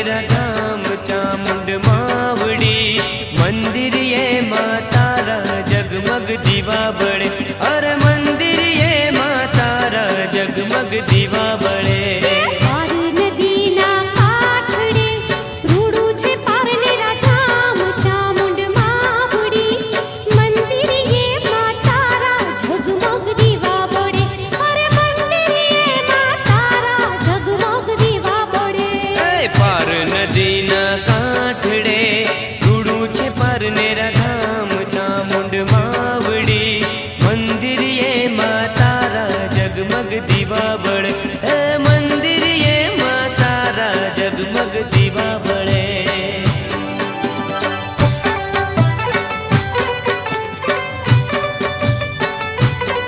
તેરા ધામ ચામુંડ માવડી મંદિર એ માતારા જગમગ દીવા બળે અરે મંદિર એ માતારા જગમગ દીવા બળે Hey, દીવા બળ હે મંદિર એમાં તારા જગમગ દીવા બળ